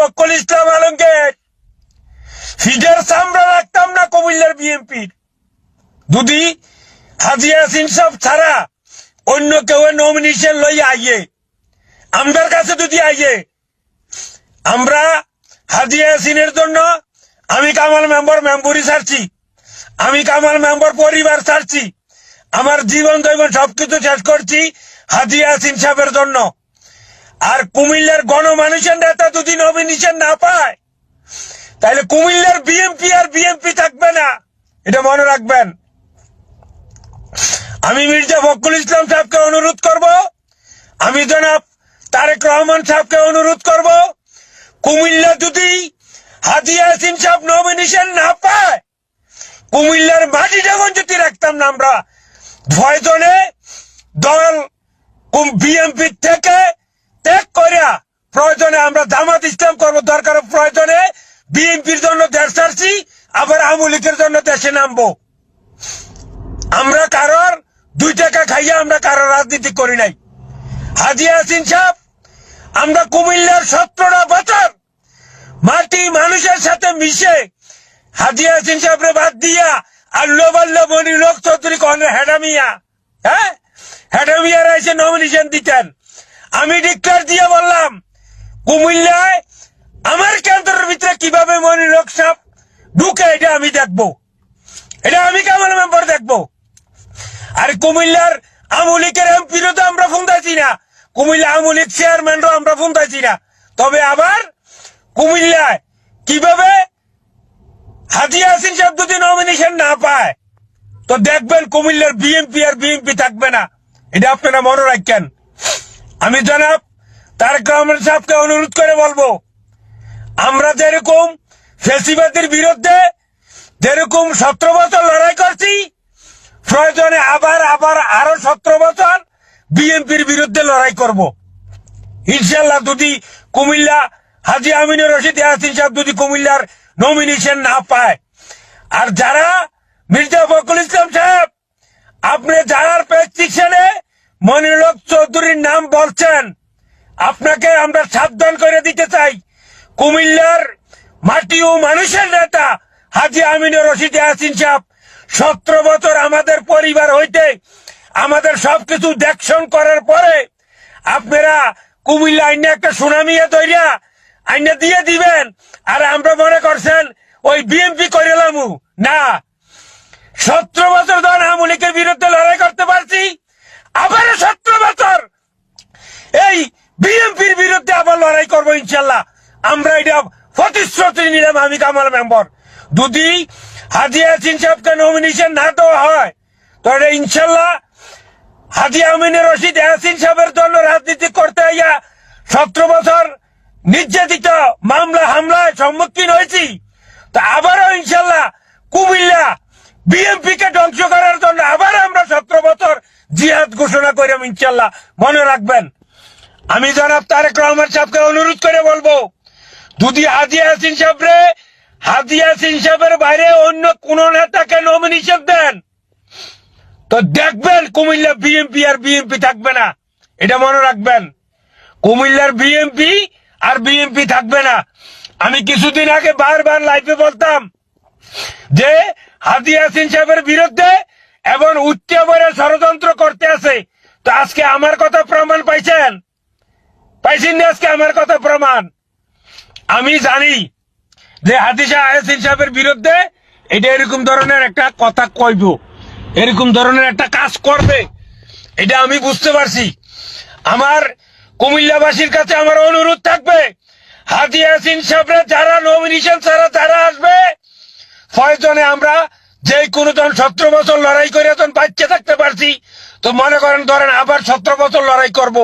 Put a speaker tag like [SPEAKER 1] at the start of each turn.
[SPEAKER 1] বক্কল ইসলাম আলমগীর। ফিজের সামরা রাখতাম না কুমিল্লার বিএনপির। যদি হাজি ইয়াসিন সব ছাড়া অন্য কেউ নমিনেশন লইয়া আইয়ে। আমরার কাছে যদি আইয়ে। আমরা হাজি ইয়াসিনের জন্য আমি কামাল মেম্বার মেম্বরি ছাড়ছি। আমি কামাল মেম্বার পরিবার ছাড়ছি। আমার জীবন, দৈবন সবকিছু শেষ করছি হাজি ইয়াসিন সাহেবের জন্য। আর কুমিল্লার গণমানুষের নেতা যদি নমিনেশন না পায়, তাহলে কুমিল্লার বিএমপি আর বিএমপি থাকবে না। এটা মনে রাখবেন। আমি মির্জা ফখরুল ইসলাম সাহেবকে অনুরোধ করব, আমি জনাব তারেক রহমান সাহেবকে অনুরোধ করব, কুমিল্লা যদি হাজি ইয়াসিন সাহেব নমিনেশন না পায়, কুমিল্লার মাটি যখন যদি রাখতাম না আমরা ভয়জনে দল বিএমপি থেকে ত্যাগ করিয়া প্রয়োজনে আমরা জামাত ইসলাম করব, দরকার প্রয়োজনে বিএনপির জন্য দেশ ছাড়ছি, আবার আওয়ামী লীগের জন্য দেশে নামবো। আমরা কারোর দুই টাকা খাইয়া আমরা কারোর রাজনীতি করি নাই। হাজি ইয়াসিন সাহেব, আমরা কুমিল্লার সতেরোটা বছর মাটি মানুষের সাথে মিশে হাজি ইয়াসিন সাহেবরে বাদ দিয়া আল্লো বাল্লো মনি লোক চৌধুরী কন হেডামিয়া হ্যাঁ? হেডামিয়ার এসে নমিনেশন দিতেন। আমি ডিক্লার দিয়ে বললাম, কুমিল্লায় আমার কেন্দ্রের ভিতরে কীভাবে মনি লোক সাহেব ঢুকে, এটা আমি দেখব। এটা আমি কামাল মেম্বার দেখব। আর কুমিল্লার আমলিকের এমপিরও তো আমরা ফুন্দাইছি না। কুমিল্লা আমলিক চেয়ারম্যানও আমরা ফুন্দাইছি না। তবে আবার কুমিল্লায় কীভাবে হাজি আসিন সাহেব যদি নমিনেশন না পায়, তো দেখবেন কুমিল্লার বিএনপি আর বিএনপি থাকবে না। এটা আপনারা মনে রাখেন। আমি জনাব তারেক রহমান সাহেবকে অনুরোধ করে বলব, আমরা যেরকম ফেসিবাদের বিরুদ্ধে যেরকম সতেরো বছর লড়াই করছি, প্রয়োজনে আবার আবার আরও সতেরো বছর বিএনপির বিরুদ্ধে লড়াই করব। ইনশাল্লাহ যদি কুমিল্লা হাজি আমিনুর রশিদ ইয়াসিন সাহেব যদি কুমিল্লার নমিনেশন না পায়। আর যারা মির্জা ফখরুল ইসলাম সাহেব, আপনি যারার প্রেসক্রিপশনে মনিরক চৌধুরীর নাম বলছেন। আপনাকে আমরা সাবধান করে দিতে চাই। কুমিল্লার মাটি ও মানুষের নেতা হাজি আমিনুর রশিদ ইয়াসিন সাহেব, সতেরো বছর আমাদের পরিবার হইতে আমাদের সবকিছু দেখশন করার পরে আপনারা কুমিল্লা আইনে একটা সুনামিয়া তৈরিয়া আইনে দিয়ে দিবেন। আর আমরা মনে করছেন, ওই বিএমপি করিলাম না। সতেরো বছর ধরে আমলিকের বিরুদ্ধে লড়াই করতে পারছি। আবারও সতেরো বছর এই বিএনপির বিরুদ্ধে আবার লড়াই করব ইনশাল্লাহ আমরা এটা প্রতিশ্রুতি নিলাম, আমি কামাল মেম্বার। যদি হাজি ইয়াসিন সাহেবকে নমিনেশন না দেওয়া হয়, তাহলে ইনশাল্লাহ হাজি আমিনের রশিদ ইয়াসিন সাহেবের জন্য রাজনীতি করতে ইয়া সতেরো বছর নির্যাতিত মামলা হামলায় সম্মুখীন হয়েছি, তা আবারও ইনশাল্লাহ কুমিল্লা বিএনপি কে ধ্বংস করার জন্য আবার আমরা সতেরো বছর জিহাদ ঘোষণা করিলাম ইনশাল্লাহ মনে রাখবেন আমি জনাব তারেক রহমান সাহেবকে অনুরোধ করে বলব, যদি হাজি ইয়াসিন সাহেবরে হাজি সাহেবের বাইরে অন্য কোন নেতাকে নমিনেশন দেন, তো দেখবেন কুমিল্লা বিএনপি আর বিএনপি থাকবে না। এটা মনে রাখবেন, কুমিল্লার বিএনপি আর বিএনপি থাকবে না। আমি কিছুদিন আগে বারবার লাইফে বলতাম যে হাজি ইয়াসিন সাহেবের বিরুদ্ধে এবং উচ্চবরে ষড়যন্ত্র করতে আছে। তো আজকে আমার কথা প্রমাণ পাইছেন? পাইছেন আজকে আমার কথা প্রমাণ। আমি জানি যে হাদিসা আয়াসিন সাহেবের বিরুদ্ধে এটা এরকম ধরনের একটা কথা কইব, এরকম ধরনের একটা কাজ করবে। এটা আমি বুঝতে পারছি। আমার কুমিল্লাবাসীর কাছে আমার অনুরোধ থাকবে, হাজি ইয়াসিন সাহেবরা যারা নমিনেশন ছাড়া যারা আসবে প্রয়োজনে আমরা যে কোনো জন সতেরো বছর লড়াই করে যখন বাচ্চা থাকতে পারছি। তো মনে করেন ধরেন আবার সতেরো বছর লড়াই করব।